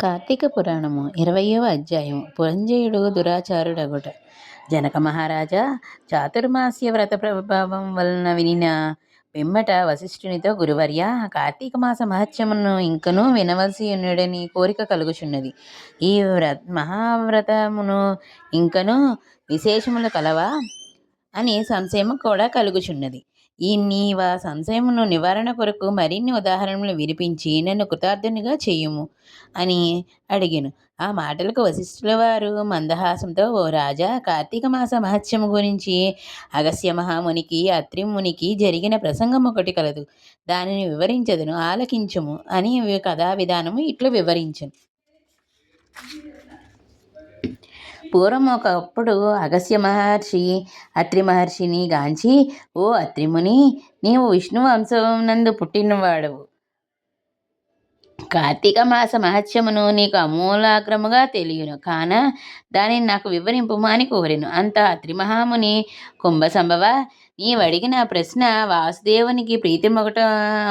కార్తీక పురాణము ఇరవయవ అధ్యాయము. పురంజయుడు దురాచారుడగుట. జనక మహారాజా చాతుర్మాస్య వ్రత ప్రభావం వలన వినిన పిమ్మట వశిష్ఠునితో గురువర్య కార్తీక మాస మహత్యమును ఇంకనూ వినవలసి ఉన్నడని కోరిక కలుగుచున్నది. ఈ వ్ర మహావ్రతమును ఇంకనూ విశేషములు కలవా అని సంశయము కూడా కలుగుచున్నది. ఈ నీవ సంశయమును నివారణ కొరకు మరిన్ని ఉదాహరణలు వినిపించి నన్ను కృతార్థునిగా చేయుము అని అడిగాను. ఆ మాటలకు వశిష్ఠుల వారు మందహాసంతో ఓ రాజా కార్తీక మాస మహత్యము గురించి అగస్య మహామునికి అత్రిమునికి జరిగిన ప్రసంగం ఒకటి కలదు. దానిని వివరించదును ఆలకించుము అని కథా విధానము ఇట్లు వివరించను. పూర్వం ఒకప్పుడు అగస్య మహర్షి అత్రి మహర్షిని గాంచి ఓ అత్రిముని నీవు విష్ణు వంశమునందు పుట్టినవాడవు. కార్తీక మాస మహత్యమును నీకు అమూలాగ్రముగా తెలియను. కాన దానిని నాకు వివరింపుమా అని కోరెను. అంత త్రిమహాముని కుంభ సంభవ నీవడిగిన ప్రశ్న వాసుదేవునికి ప్రీతి ప్రీతిమొకట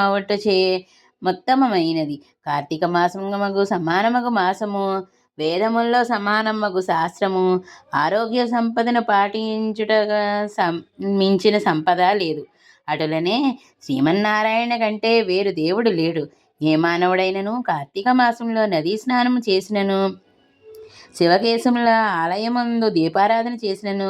అవటచే మొత్తమైనది కార్తీక మాసమగు సమానమగు మాసము వేదముల్లో సమానమ్మగు శాస్త్రము ఆరోగ్య సంపదను పాటించుటగా సం మించిన సంపద లేదు. అటులనే శ్రీమన్నారాయణ కంటే వేరు దేవుడు లేడు. ఏ మానవుడైనను కార్తీక మాసంలో నదీ స్నానం చేసినను శివకేశముల ఆలయమందు దీపారాధన చేసినను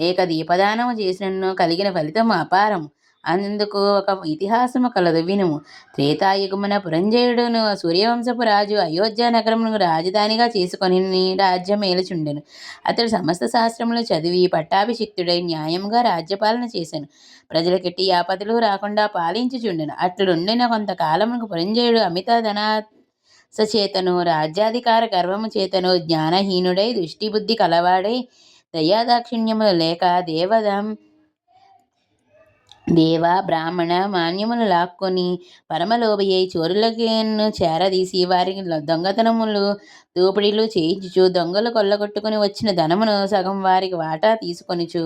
లేక దీపదానము చేసినను కలిగిన ఫలితం అపారము. అందుకు ఒక ఇతిహాసము కలదు వినుము. త్రేతాయుగమున పురంజయుడును సూర్యవంశపు రాజు అయోధ్య నగరమును రాజధానిగా చేసుకొని రాజ్యం ఏలుచుండెను. అతడు సమస్త శాస్త్రములు చదివి పట్టాభిషిక్తుడై న్యాయంగా రాజ్యపాలన చేశాను ప్రజలకెట్టి ఆపదలు రాకుండా పాలించుచుండెను. అట్లుండిన కొంతకాలమునకు పురంజయుడు అమిత ధనా సచేతను రాజ్యాధికార గర్వము చేతను జ్ఞానహీనుడై దృష్టిబుద్ధి కలవాడై దయాదాక్షిణ్యములు లేక దేవదం దేవ బ్రాహ్మణ మాన్యములు లాక్కొని పరమలోభి చోరులకేను చోరులకి చేరదీసి వారికి దొంగతనములు దోపిడీలు చేయించుచు దొంగలు కొల్లగొట్టుకుని వచ్చిన ధనమును సగం వారికి వాటా తీసుకొనిచు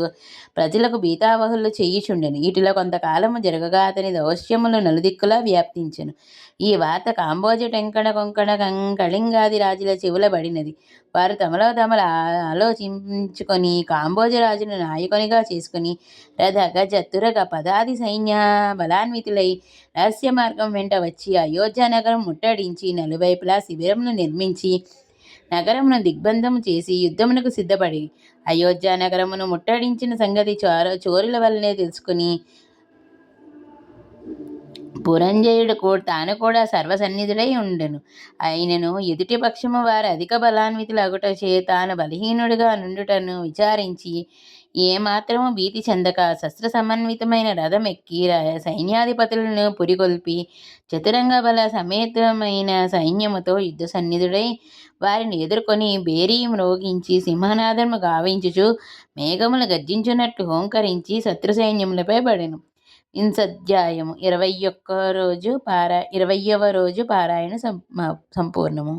ప్రజలకు బీతావహులు చేయుచుండెను. వీటిలో కొంతకాలము జరగగా అతని దౌశ్యములు నలుదిక్కులా వ్యాప్తించెను. ఈ వార్త కాంబోజ టెంకణ కొంకణ కళింగాది రాజుల చెవుల పడినది వారు తమలో తమలు ఆలోచించుకొని కాంబోజ రాజును నాయకునిగా చేసుకుని రథ గజ తురగ పదాది సైన్య బలాన్వితులై రహస్య మార్గం వెంట వచ్చి అయోధ్య నగరం ముట్టడించి నలువైపులా శిబిరమును నిర్మించి నగరమును దిగ్బంధము చేసి యుద్ధమునకు సిద్ధపడి అయోధ్య నగరమును ముట్టడించిన సంగతి చోర చోరుల వల్లనే తెలుసుకుని పురంజయుడు కూడా తాను కూడా సర్వసన్నిధుడై ఉండెను. అయినను ఎదుటి పక్షము వారి అధిక బలాన్వితులు అగుటచే తాను బలహీనుడిగా నుండుటను విచారించి ఏమాత్రము భీతి చెందక శస్త్ర సమన్వితమైన రథం ఎక్కి సైన్యాధిపతులను పురికొల్పి చతురంగ బల సమేతమైన సైన్యముతో యుద్ధ సన్నిధుడై వారిని ఎదుర్కొని బేరీ మ్రోగించి సింహనాదము గావించుచు మేఘములు గర్జించున్నట్టు హోంకరించి శత్రు సైన్యములపై పడెను. ఇంసధ్యాయము ఇరవై ఒక్క రోజు పారా ఇరవయవ రోజు పారాయణ సంపూర్ణము.